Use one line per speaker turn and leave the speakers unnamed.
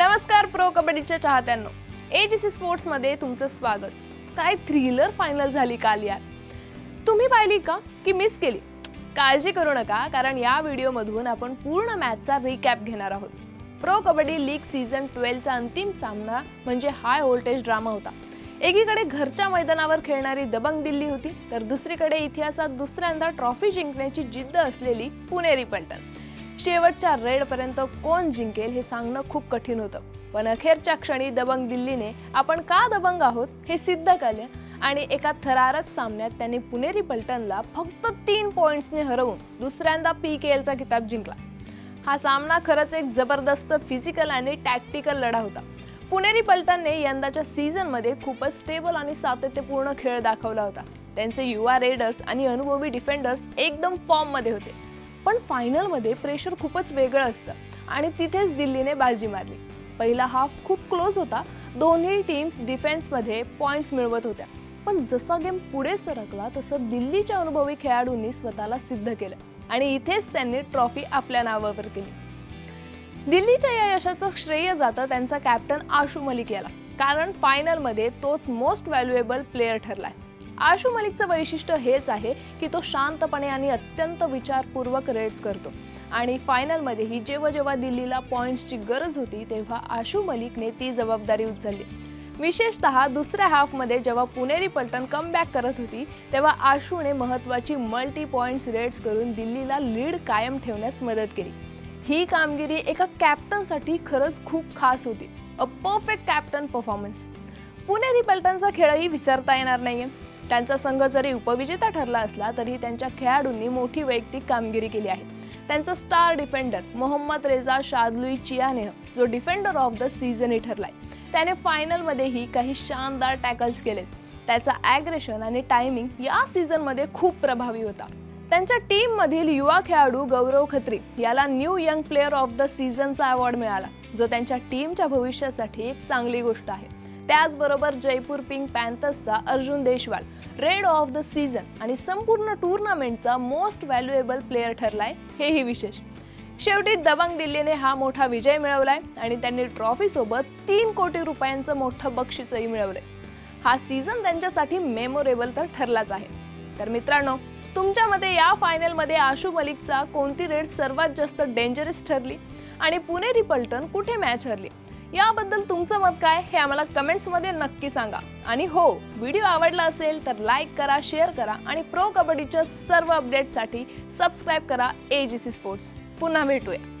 नमस्कार प्रो कबड्डीच्या चाहत्यांनो. ए जी सी स्पोर्ट्समध्ये तुमचं स्वागत. काय थ्रिलर फायनल झाली काल यार? तुम्ही पाहिली का? की मिस केली? काळजी करू नका कारण या व्हिडिओमधून आपण पूर्ण मॅचचा रिकॅप घेणार आहोत. प्रो कबड्डी लीग सीझन ट्वेल्वचा अंतिम सामना म्हणजे हाय व्होल्टेज ड्रामा होता. एकीकडे घरच्या मैदानावर खेळणारी दबंग दिल्ली होती तर दुसरीकडे इतिहासात दुसऱ्यांदा ट्रॉफी जिंकण्याची जिद्द असलेली पुणेरी पलटण शेवटच्या रेडपर्यंत कोण जिंकेल हे सांगणं खूप कठीण होतं. पण अखेरच्या क्षणी दबंग दिल्लीने आपण का दबंग आहोत हे सिद्ध केले आणि एका थरारक सामन्यात त्यांनी पुणेरी पलटणला फक्त तीन पॉईंट्सने हरवून दुसऱ्यांदा पी के एलचा किताब जिंकला. हा सामना खरंच एक जबरदस्त फिजिकल आणि टॅक्टिकल लढा होता. पुणेरी पलटणने यंदाच्या सीझनमध्ये खूपच स्टेबल आणि सातत्यपूर्ण खेळ दाखवला होता. त्यांचे युवा रेडर्स आणि अनुभवी डिफेंडर्स एकदम फॉर्ममध्ये होते. पण फायनलमध्ये प्रेशर खूपच वेगळं असतं. आणि तिथेच दिल्लीने बाजी मारली. पहिला हाफ खूप क्लोज होता. दोन्ही टीम्स डिफेन्समध्ये पॉईंट्स मिळवत होत्या. पण जसा गेम पुढे सरकला तसं दिल्लीच्या अनुभवी खेळाडूंनी स्वतःला सिद्ध केलं. आणि इथेच त्यांनी ट्रॉफी आपल्या नावावर केली. दिल्लीच्या या यशाचं श्रेय जातं त्यांचा कॅप्टन आशू मलिक याला. कारण फायनलमध्ये तोच मोस्ट व्हॅल्युएबल प्लेअर ठरलाय. आशू मलिकचं वैशिष्ट्य हेच आहे की तो शांतपणे आणि अत्यंत विचारपूर्वक रेड्स करतो. आणि फायनलमध्येही जेव्हा जेव्हा दिल्लीला पॉईंट्सची गरज होती तेव्हा आशू मलिकने ती जबाबदारी उचलली. विशेषतः दुसऱ्या हाफमध्ये जेव्हा पुणेरी पलटण कमबॅक करत होती तेव्हा आशूने महत्त्वाची मल्टी पॉईंट्स रेड्स करून दिल्लीला लीड कायम ठेवण्यास मदत केली. ही कामगिरी एका कॅप्टनसाठी खरंच खूप खास होती. A perfect captain performance Puneri पलटणचा खेळही विसरता येणार नाही आहे त्यांचा संघ जरी उपविजेता ठरला असला तरी त्यांच्या खेळाडूंनी मोठी वैयक्तिक कामगिरी केली आहे. त्यांचा स्टार डिफेंडर मोहम्मद रेजा शादलुई चियानेह जो डिफेंडर ऑफ द सीझनही ठरलाय. त्याने फायनलमध्येही काही शानदार टॅकल्स केलेत. त्याचा ॲग्रेशन आणि टायमिंग या सीझनमध्ये खूप प्रभावी होता. त्यांच्या टीममधील युवा खेळाडू गौरव खत्री याला new young player of the सीझनचा award मिळाला जो त्यांच्या टीमच्या भविष्यासाठी एक चांगली गोष्ट आहे. त्याचबरोबर Jaipur pink पॅन्थर्सचा Arjun Deshwal raid of the season आणि संपूर्ण टुर्नामेंटचा मोस्ट व्हॅल्युएबल प्लेअर ठरलाय हेही विशेष. शेवटी दबंग दिल्लीने हा मोठा विजय मिळवलाय आणि त्यांनी ट्रॉफीसोबत तीन कोटी रुपयांचं मोठं बक्षीसही मिळवलंय. हा सीझन त्यांच्यासाठी मेमोरेबल तर ठरलाच आहे. तर मित्रांनो तुमच्या मते या फायनलमध्ये आशू मलिकचा कोणती रेड सर्वात जास्त डेंजरस ठरली आणि पुणेरी पलटण कुठे मॅच हरली? याबद्दल तुमचं मत काय हे आम्हाला कमेंट्समध्ये नक्की सांगा. आणि हो व्हिडिओ आवडला असेल तर लाईक करा शेअर करा आणि प्रो कबड्डीच्या सर्व अपडेटसाठी सबस्क्राईब करा ए जी सी स्पोर्ट्स पुन्हा भेटूया.